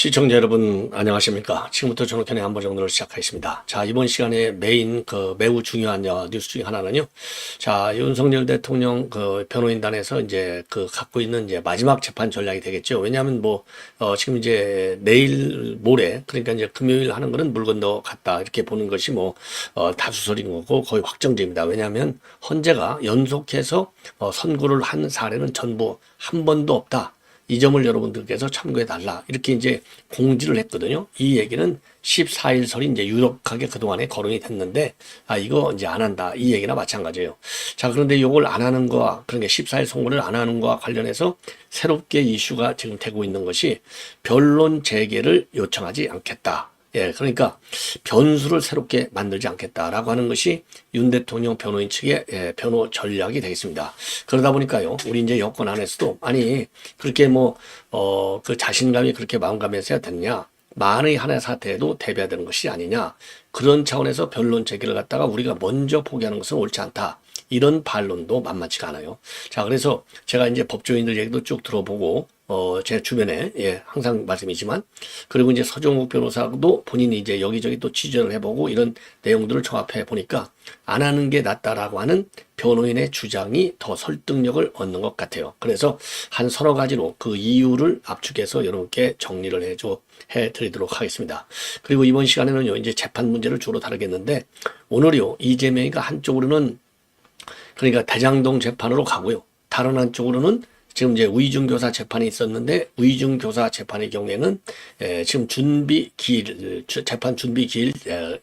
시청자 여러분 안녕하십니까? 지금부터 전호편의 한보 정도를 시작하겠습니다. 자 이번 시간에 메인 그 매우 중요한 어, 뉴스 중에 하나는요. 자 윤석열 대통령 그 변호인단에서 이제 그 갖고 있는 이제 마지막 재판 전략이 되겠죠. 왜냐하면 뭐 어, 지금 이제 내일 모레 그러니까 이제 금요일 하는 거는 물 건너 갔다 이렇게 보는 것이 뭐 어, 다수설인 거고 거의 확정제입니다. 왜냐하면 헌재가 연속해서 어, 선고를 한 사례는 전부 한 번도 없다 이 점을 여러분들께서 참고해 달라. 이렇게 이제 공지를 했거든요. 이 얘기는 14일설이 이제 유력하게 그동안에 거론이 됐는데, 아, 이거 이제 안 한다. 이 얘기나 마찬가지예요. 자, 그런데 이걸 안 하는 거와, 그런 게 14일 선고를 안 하는 거와 관련해서 새롭게 이슈가 지금 되고 있는 것이 변론 재개를 요청하지 않겠다. 예, 그러니까 변수를 새롭게 만들지 않겠다라고 하는 것이 윤 대통령 변호인 측의 예, 변호 전략이 되겠습니다. 그러다 보니까요, 우리 이제 여권 안에서도 아니 그렇게 뭐어그 자신감이 그렇게 마음가짐해야 되느냐? 만의 하나의 사태에도 대비해야 되는 것이 아니냐? 그런 차원에서 변론 제기를 갖다가 우리가 먼저 포기하는 것은 옳지 않다. 이런 반론도 만만치가 않아요. 자, 그래서 제가 이제 법조인들 얘기도 쭉 들어보고, 어, 제 주변에, 예, 항상 말씀이지만, 그리고 이제 서종욱 변호사도 본인이 이제 여기저기 또 취재를 해보고 이런 내용들을 종합해 보니까 안 하는 게 낫다라고 하는 변호인의 주장이 더 설득력을 얻는 것 같아요. 그래서 한 서너 가지로 그 이유를 압축해서 여러분께 정리를 해줘, 해 드리도록 하겠습니다. 그리고 이번 시간에는요, 이제 재판 문제를 주로 다루겠는데, 오늘요, 이재명이가 한쪽으로는 그러니까 대장동 재판으로 가고요. 다른 한쪽으로는 지금 이제 위중교사 재판이 있었는데 위중교사 재판의 경우에는 에, 지금 준비 기일 재판 준비 기일을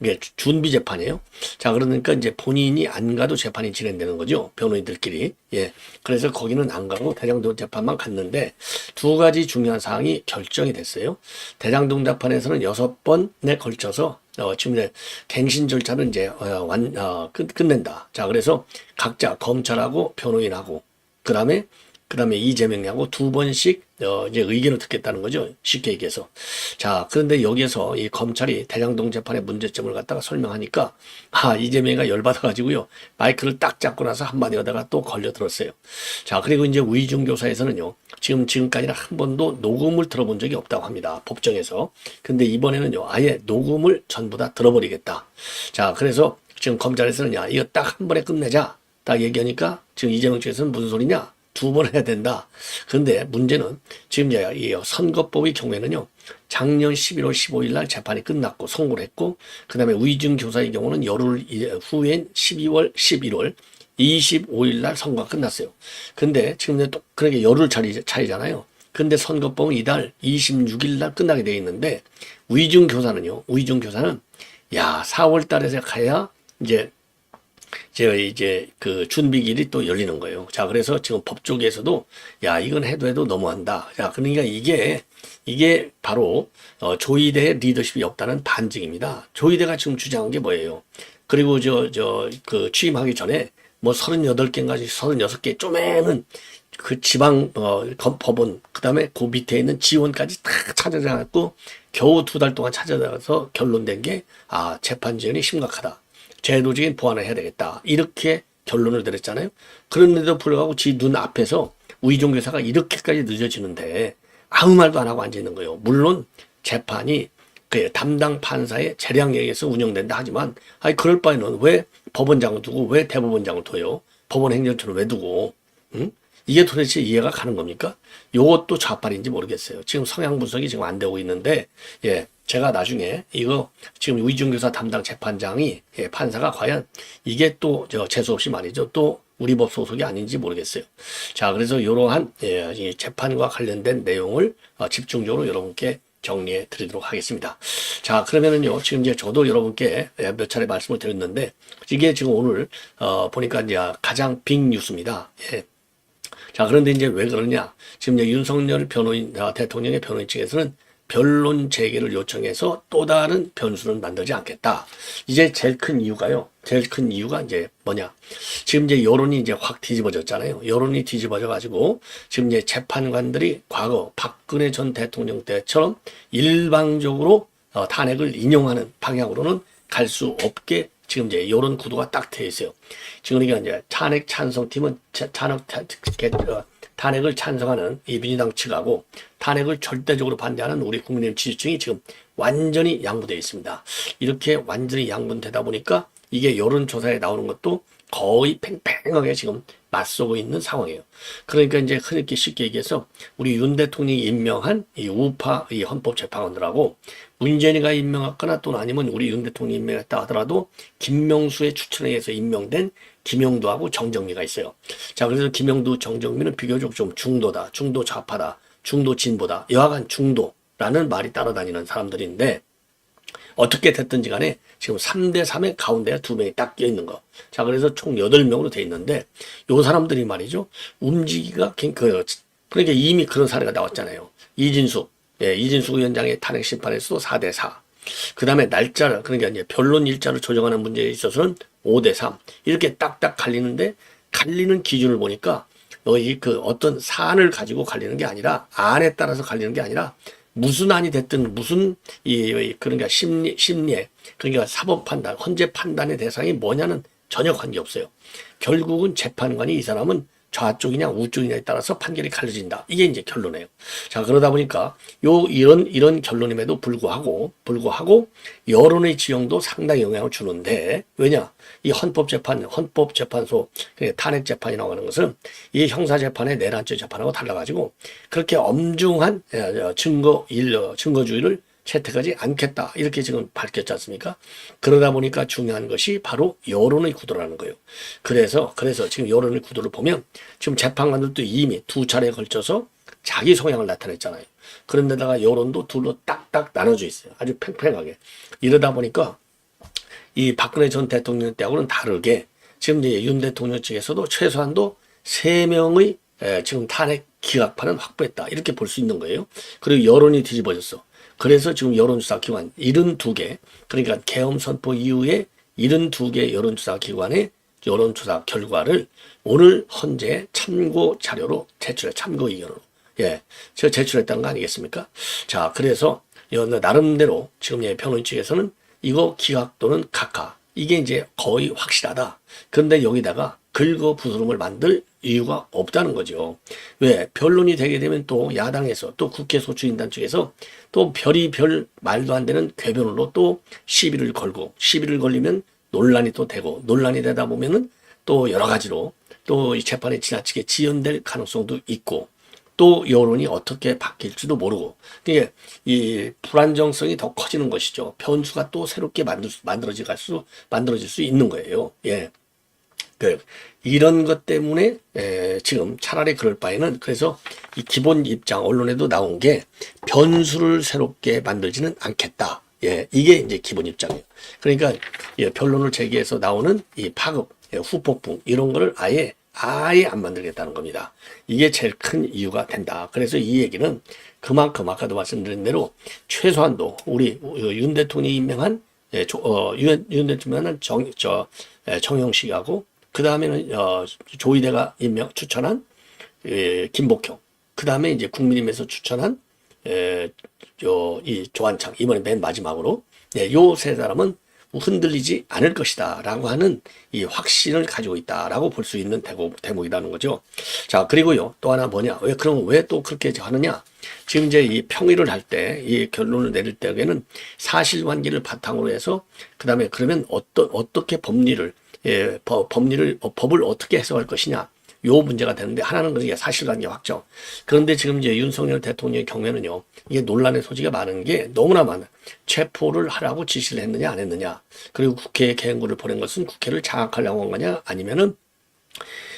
이게 준비 재판이에요. 자 그러니까 이제 본인이 안 가도 재판이 진행되는 거죠. 변호인들끼리. 예. 그래서 거기는 안 가고 대장동 재판만 갔는데 두 가지 중요한 사항이 결정이 됐어요. 대장동 재판에서는 여섯 번에 걸쳐서 어, 지금 이제 갱신 절차를 이제 어, 완 어, 끝, 끝낸다. 자 그래서 각자 검찰하고 변호인하고 그 다음에 그 다음에 이재명하고 두 번씩 어, 이제 의견을 듣겠다는 거죠. 쉽게 얘기해서. 자, 그런데 여기에서 이 검찰이 대장동 재판의 문제점을 갖다가 설명하니까 아, 이재명이가 열받아가지고요. 마이크를 딱 잡고 나서 한마디 하다가 또 걸려들었어요. 자, 그리고 이제 위중교사에서는요. 지금 지금까지는 한 번도 녹음을 들어본 적이 없다고 합니다. 법정에서. 근데 이번에는요. 아예 녹음을 전부 다 들어버리겠다. 자, 그래서 지금 검찰에서는 야, 이거 딱 한 번에 끝내자. 딱 얘기하니까 지금 이재명 측에서는 무슨 소리냐? 두 번 해야 된다. 그런데 문제는 지금 이 선거법의 경우에는요. 작년 11월 15일 날 재판이 끝났고 선고를 했고 그다음에 위증 교사의 경우는 열흘 후엔 12월 11월 25일 날 선거가 끝났어요. 근데 지금 또 그러게 열흘 차이, 차이잖아요. 근데 선거법은 이달 26일 날 끝나게 돼 있는데 위증 교사는요. 위증 교사는 야 4월 달에 가야 이제 제가 이제 그 준비 길이 또 열리는 거예요. 자, 그래서 지금 법 쪽에서도 야, 이건 해도 해도 너무한다. 자, 그러니까 이게 이게 바로 어, 조이대의 리더십이 없다는 반증입니다. 조이대가 지금 주장한 게 뭐예요? 그리고 저 저 그 취임하기 전에 뭐 38개인가 36개 쪼매는 그 지방 어 법원 그다음에 그 밑에 있는 지원까지 다 찾아가고 겨우 두 달 동안 찾아가서 결론된 게 아 재판 지연이 심각하다. 제도적인 보완을 해야 되겠다. 이렇게 결론을 내렸잖아요. 그런데도 불구하고 지 눈 앞에서 우이종 교사가 이렇게까지 늦어지는데 아무 말도 안 하고 앉아 있는 거예요. 물론 재판이 그 담당 판사의 재량에 의해서 운영된다 하지만 아니 그럴 바에는 왜 법원장을 두고 왜 대법원장을 둬요? 법원 행정처를 왜 두고? 응? 이게 도대체 이해가 가는 겁니까? 요것도 좌빨인지 모르겠어요. 지금 성향 분석이 지금 안 되고 있는데, 예, 제가 나중에 이거 지금 위중교사 담당 재판장이 예, 판사가 과연 이게 또 저 재수 없이 말이죠. 또 우리 법 소속이 아닌지 모르겠어요. 자, 그래서 이러한 예, 이 재판과 관련된 내용을 어, 집중적으로 여러분께 정리해 드리도록 하겠습니다. 자, 그러면은요, 지금 이제 저도 여러분께 예, 몇 차례 말씀을 드렸는데, 이게 지금 오늘, 어, 보니까 이제 가장 빅 뉴스입니다. 예. 자, 그런데 이제 왜 그러냐. 지금 이제 윤석열 변호인, 아, 대통령의 변호인 측에서는 변론 재개를 요청해서 또 다른 변수를 만들지 않겠다. 이제 제일 큰 이유가요. 제일 큰 이유가 이제 뭐냐. 지금 이제 여론이 이제 확 뒤집어졌잖아요. 여론이 뒤집어져 가지고 지금 이제 재판관들이 과거 박근혜 전 대통령 때처럼 일방적으로 어, 탄핵을 인용하는 방향으로는 갈 수 없게 지금 이제 이런 구도가 딱 돼 있어요. 지금 그러니까 이제 탄핵 찬성팀은 어, 탄핵을 찬성하는 이 민주당 측하고 탄핵을 절대적으로 반대하는 우리 국민의힘 지지층이 지금 완전히 양분되어 있습니다. 이렇게 완전히 양분되다 보니까 이게 여론조사에 나오는 것도 거의 팽팽하게 지금 맞서고 있는 상황이에요. 그러니까 이제 흔히 쉽게 얘기해서 우리 윤 대통령이 임명한 이 우파 이 헌법재판관들하고 문재인이가 임명했거나 또는 아니면 우리 윤 대통령이 임명했다 하더라도 김명수의 추천에 의해서 임명된 김영도하고 정정미가 있어요. 자, 그래서 김영도, 정정미는 비교적 좀 중도다, 중도 좌파다, 중도 진보다, 여하간 중도라는 말이 따라다니는 사람들인데 어떻게 됐든지 간에 지금 3대 3의 가운데에 두 명이 딱 끼어 있는 거. 자, 그래서 총 8명으로 돼 있는데 요 사람들이 말이죠. 움직이기가 그 그러니까 이미 그런 사례가 나왔잖아요. 이진숙. 예, 이진숙 위원장의 탄핵 심판에서도 4대 4. 그 다음에 날짜를 그러니까 이제 변론 일자를 조정하는 문제에 있어서는 5대 3. 이렇게 딱딱 갈리는데 갈리는 기준을 보니까 여기 그 어떤 사안을 가지고 갈리는 게 아니라 안에 따라서 갈리는 게 아니라 무슨 안이 됐든 무슨 이 그러니까 심리 심리에 그러니까 사법 판단, 헌재 판단의 대상이 뭐냐는 전혀 관계 없어요. 결국은 재판관이 이 사람은 좌쪽이냐 우쪽이냐에 따라서 판결이 갈려진다. 이게 이제 결론이에요. 자 그러다 보니까 요 이런 이런 결론임에도 불구하고 불구하고 여론의 지형도 상당히 영향을 주는데 왜냐 이 헌법재판 헌법재판소 그러니까 탄핵재판이라고 하는 것은 이 형사재판의 내란죄 재판하고 달라가지고 그렇게 엄중한 어, 증거 일 어, 증거주의를 채택하지 않겠다. 이렇게 지금 밝혔지 않습니까? 그러다 보니까 중요한 것이 바로 여론의 구도라는 거예요. 그래서, 그래서 지금 여론의 구도를 보면 지금 재판관들도 이미 두 차례에 걸쳐서 자기 성향을 나타냈잖아요. 그런데다가 여론도 둘로 딱딱 나눠져 있어요. 아주 팽팽하게. 이러다 보니까 이 박근혜 전 대통령 때하고는 다르게 지금 이제 윤 대통령 측에서도 최소한도 세명의 지금 탄핵 기각판은 확보했다. 이렇게 볼 수 있는 거예요. 그리고 여론이 뒤집어졌어. 그래서 지금 여론조사 기관 72개, 그러니까 계엄 선포 이후에 72개 여론조사 기관의 여론조사 결과를 오늘 헌재 참고 자료로 제출해 참고 의견으로 예, 제가 제출했다는 거 아니겠습니까? 자, 그래서 나름대로 지금 예, 변호인 측에서는 이거 기각 또는 각하 이게 이제 거의 확실하다. 그런데 여기다가 긁어 부스럼을 만들 이유가 없다는 거죠. 왜? 변론이 되게 되면 또 야당에서 또 국회 소추인단 측에서 또 별이 별 말도 안 되는 궤변으로 또 시비를 걸고 시비를 걸리면 논란이 또 되고 논란이 되다 보면은 또 여러 가지로 또 이 재판에 지나치게 지연될 가능성도 있고 또 여론이 어떻게 바뀔지도 모르고 이게 이 불안정성이 더 커지는 것이죠. 변수가 또 새롭게 만들 만들어질 수 만들어질 수 있는 거예요. 예. 그 이런 것 때문에 에, 지금 차라리 그럴 바에는 그래서 이 기본 입장 언론에도 나온 게 변수를 새롭게 만들지는 않겠다. 예, 이게 이제 기본 입장이에요. 그러니까 예, 변론을 제기해서 나오는 이 파급, 예, 후폭풍 이런 거를 아예 아예 안 만들겠다는 겁니다. 이게 제일 큰 이유가 된다. 그래서 이 얘기는 그만큼 아까도 말씀드린 대로 최소한도 우리 윤 대통령이 임명한 예, 조, 어, 윤, 윤 대통령은 정, 저, 예, 정영식하고 그 다음에는 어, 조이대가 임명 추천한 예, 김복형. 그 다음에 이제 국민의힘에서 추천한 예, 요, 이 조한창 이번에 맨 마지막으로 예, 요세 사람은 흔들리지 않을 것이다 라고 하는 이 확신을 가지고 있다 라고 볼 수 있는 대목, 대목이라는 거죠. 자 그리고요 또 하나 뭐냐? 왜 그럼 왜 또 그렇게 하느냐? 지금 이제 이 평의를 할 때 이 결론을 내릴 때에는 사실관계를 바탕으로 해서 그 다음에 그러면 어떠, 어떻게 법리를 예, 법, 법리를 어, 법을 어떻게 해석할 것이냐 요 문제가 되는데 하나는 그게 사실관계 확정. 그런데 지금 이제 윤석열 대통령의 경우에는요. 이게 논란의 소지가 많은 게 너무나 많아. 체포를 하라고 지시를 했느냐 안 했느냐. 그리고 국회에 개헌구를 보낸 것은 국회를 장악하려고 한 거냐 아니면은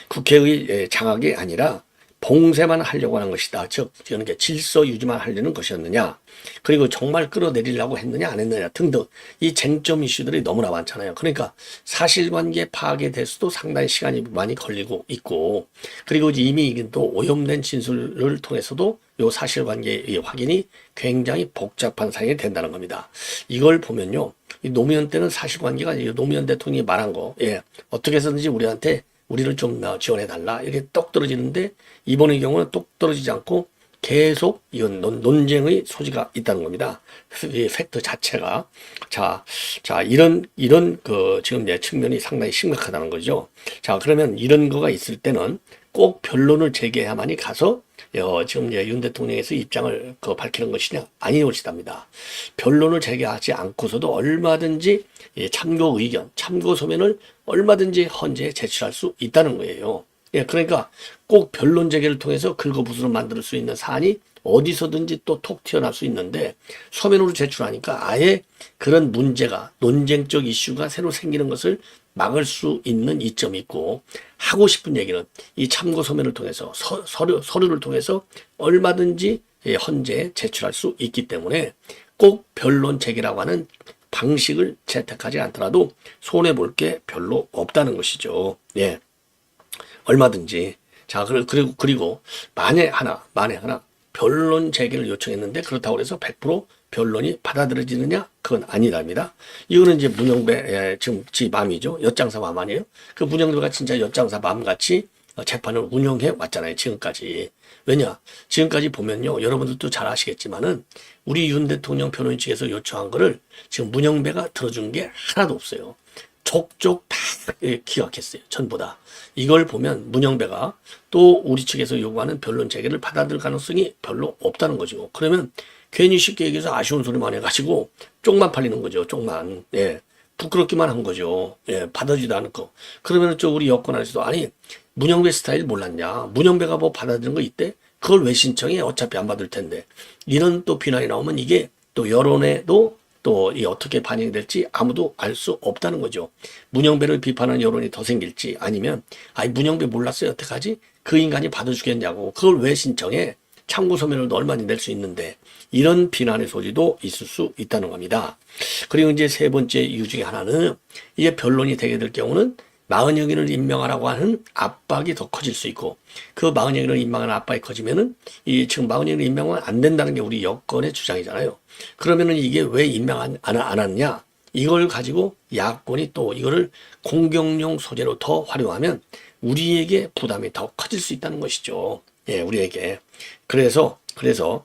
국회의 예, 장악이 아니라 봉쇄만 하려고 하는 것이다. 즉, 그러니까 질서 유지만 하려는 것이었느냐. 그리고 정말 끌어내리려고 했느냐, 안 했느냐 등등. 이 쟁점 이슈들이 너무나 많잖아요. 그러니까 사실관계 파악에 대해서도 상당히 시간이 많이 걸리고 있고, 그리고 이미 또 오염된 진술을 통해서도 요 사실관계 확인이 굉장히 복잡한 상황이 된다는 겁니다. 이걸 보면요. 이 노무현 때는 사실관계가 노무현 대통령이 말한 거, 예. 어떻게 해서든지 우리한테 우리를 좀 어, 지원해 달라. 이렇게 똑 떨어지는데 이번의 경우는 똑 떨어지지 않고 계속 이건 논, 쟁의 소지가 있다는 겁니다. 이 팩트 자체가. 자, 자, 이런, 이런 그 지금 내 측면이 상당히 심각하다는 거죠. 자, 그러면 이런 거가 있을 때는 꼭 변론을 제기해야만이 가서 어, 지금 윤 대통령에서 입장을 그 밝히는 것이냐 아니오시답니다. 변론을 제기하지 않고서도 얼마든지 예, 참고 의견, 참고 소면을 얼마든지 헌재에 제출할 수 있다는 거예요. 예, 그러니까 꼭 변론 제기를 통해서 긁어부스로 만들 수 있는 사안이 어디서든지 또 톡 튀어나올 수 있는데 서면으로 제출하니까 아예 그런 문제가 논쟁적 이슈가 새로 생기는 것을 막을 수 있는 이점이 있고 하고 싶은 얘기는 이 참고 서면을 통해서 서, 서류 서류를 통해서 얼마든지 예, 헌재에 제출할 수 있기 때문에 꼭 변론 제기라고 하는 방식을 채택하지 않더라도 손해 볼 게 별로 없다는 것이죠. 예. 얼마든지. 자, 그리고, 그리고, 만에 하나, 만에 하나, 변론 제기를 요청했는데 그렇다고 해서 100% 변론이 받아들여지느냐? 그건 아니랍니다. 이거는 이제 문영배, 예, 지금 지 맘이죠. 엿장사 맘 아니에요? 그 문영배가 진짜 엿장사 맘 같이 어, 재판을 운영해 왔잖아요. 지금까지. 왜냐? 지금까지 보면요. 여러분들도 잘 아시겠지만은 우리 윤 대통령 변호인 측에서 요청한 거를 지금 문영배가 들어준 게 하나도 없어요. 족족 다 예, 기각했어요. 전부 다. 이걸 보면 문영배가 또 우리 측에서 요구하는 변론 재개를 받아들일 가능성이 별로 없다는 거죠. 그러면 괜히 쉽게 얘기해서 아쉬운 소리만 해가지고 쪽만 팔리는 거죠. 쪽만. 예. 부끄럽기만 한 거죠. 예. 받아주지도 거. 그러면 또 우리 여권 안에서도 아니 문영배 스타일 몰랐냐. 문영배가 뭐 받아들인 거 있대? 그걸 왜 신청해? 어차피 안 받을 텐데. 이런 또 비난이 나오면 이게 또 여론에도 또 이 어떻게 반영이 될지 아무도 알 수 없다는 거죠. 문영배를 비판하는 여론이 더 생길지 아니면 아이 문영배 몰랐어요 어떡하지? 그 인간이 받아주겠냐고 그걸 왜 신청해? 참고 서면을 얼마나 낼수 있는데 이런 비난의 소지도 있을 수 있다는 겁니다. 그리고 이제 세 번째 이유 중에 하나는 이제 변론이 되게 될 경우는 마흔여기를 임명하라고 하는 압박이 더 커질 수 있고 그 마흔여기를 임명하는 압박이 커지면은 이 지금 마흔여기를 임명은 안 된다는 게 우리 여권의 주장이잖아요. 그러면은 이게 왜 임명 안, 안, 안 하느냐? 이걸 가지고 야권이 또 이거를 공격용 소재로 더 활용하면 우리에게 부담이 더 커질 수 있다는 것이죠. 예, 우리에게. 그래서 그래서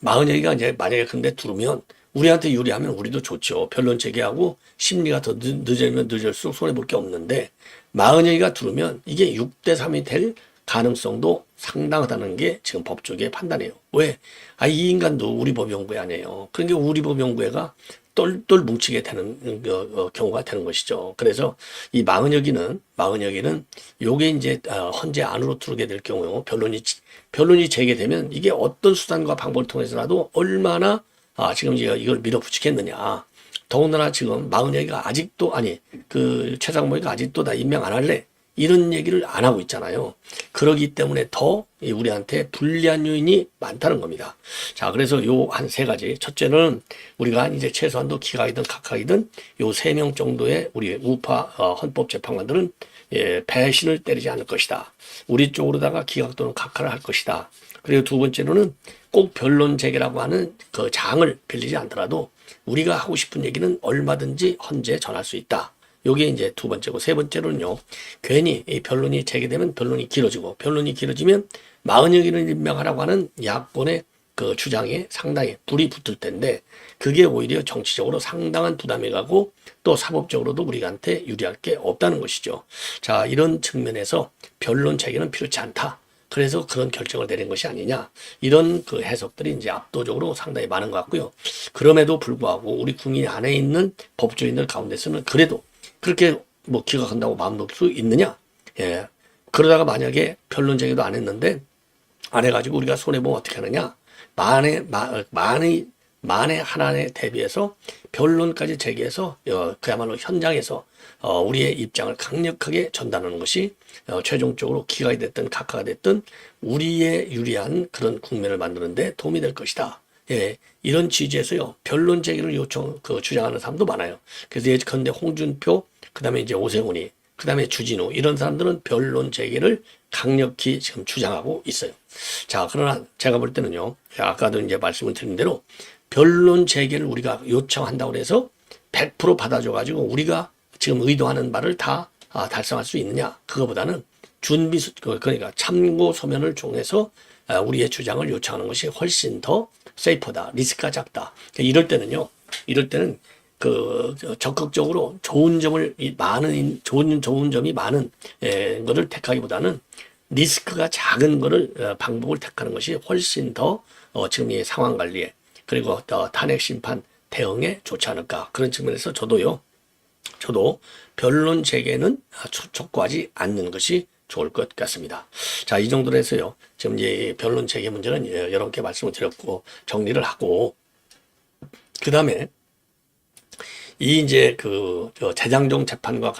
마흔여기가 이제 만약에 근데 두르면 우리한테 유리하면 우리도 좋죠. 변론 제기하고 심리가 더 늦, 늦으면 늦을수록 손해볼 게 없는데 마흔여기가 두르면 이게 6대 3이 될 가능성도 상당하다는 게 지금 법조계의 판단이에요. 왜? 아, 이 인간도 우리 법연구회 아니에요. 그러니까 우리 법연구회가 똘똘 뭉치게 되는 어, 어, 경우가 되는 것이죠. 그래서 이 마흔여기는 마흔여기는 요게 이제 어, 헌재 안으로 들어오게 될 경우 변론이 변론이 제기되면 이게 어떤 수단과 방법을 통해서라도 얼마나 아, 지금 이걸 밀어붙이겠느냐. 더군다나 지금 마흔여기가 아직도 아니 그 최상목이가 아직도 다 임명 안 할래 이런 얘기를 안 하고 있잖아요. 그러기 때문에 더 우리한테 불리한 요인이 많다는 겁니다. 자, 그래서 요 한 세 가지. 첫째는 우리가 이제 최소한도 기각이든 각각이든 요 세 명 정도의 우리 우파 어, 헌법재판관들은 예, 배신을 때리지 않을 것이다. 우리 쪽으로다가 기각 또는 각하를 할 것이다. 그리고 두 번째로는 꼭 변론 제기라고 하는 그 장을 빌리지 않더라도 우리가 하고 싶은 얘기는 얼마든지 헌재에 전할 수 있다. 요게 이제 두 번째고 세 번째로는요. 괜히 이 변론이 제기되면 변론이 길어지고 변론이 길어지면 마흔여기를 임명하라고 하는 야권의 그 주장에 상당히 불이 붙을 텐데 그게 오히려 정치적으로 상당한 부담이 가고 또 사법적으로도 우리한테 유리할 게 없다는 것이죠. 자, 이런 측면에서 변론 체계는 필요치 않다. 그래서 그런 결정을 내린 것이 아니냐. 이런 그 해석들이 이제 압도적으로 상당히 많은 것 같고요. 그럼에도 불구하고 우리 국민 안에 있는 법조인들 가운데서는 그래도 그렇게 뭐 기각한다고 마음 놓을 수 있느냐? 예. 그러다가 만약에 변론 제기도 안 했는데 안 해가지고 우리가 손해보면 어떻게 하느냐? 만에, 마, 만의, 만에 하나에 대비해서 변론까지 제기해서 어, 그야말로 현장에서 어, 우리의 입장을 강력하게 전달하는 것이 어, 최종적으로 기각이 됐든 각하가 됐든 우리의 유리한 그런 국면을 만드는데 도움이 될 것이다. 예, 이런 취지에서요 변론 제기를 요청 그 주장하는 사람도 많아요. 그래서 예컨대 홍준표, 그 다음에 이제 오세훈이, 그 다음에 주진우 이런 사람들은 변론 제기를 강력히 지금 주장하고 있어요. 자, 그러나 제가 볼 때는요, 아까도 이제 말씀을 드린 대로 변론 제기를 우리가 요청한다고 해서 100% 받아줘가지고 우리가 지금 의도하는 바를 다 아, 달성할 수 있느냐? 그거보다는 준비, 수- 그- 그러니까 참고 소면을 통해서 아, 우리의 주장을 요청하는 것이 훨씬 더 세이프다, 리스크가 작다. 그러니까 이럴 때는요, 이럴 때는 그 적극적으로 좋은 점을 이 많은 인- 좋은 좋은 점이 많은 에, 거를 택하기보다는 리스크가 작은 거를 어, 방법을 택하는 것이 훨씬 더 어, 지금 이 상황 관리에 그리고 또 탄핵 심판 대응에 좋지 않을까 그런 측면에서 저도요. 저도 변론 재개는 촉- 촉구하지 않는 것이 좋을 것 같습니다. 자, 이 정도로 해서요. 지금 이제 이 변론 재개 문제는 예, 여러분께 말씀을 드렸고 정리를 하고 그 다음에 이 이제 그저 재장종 재판과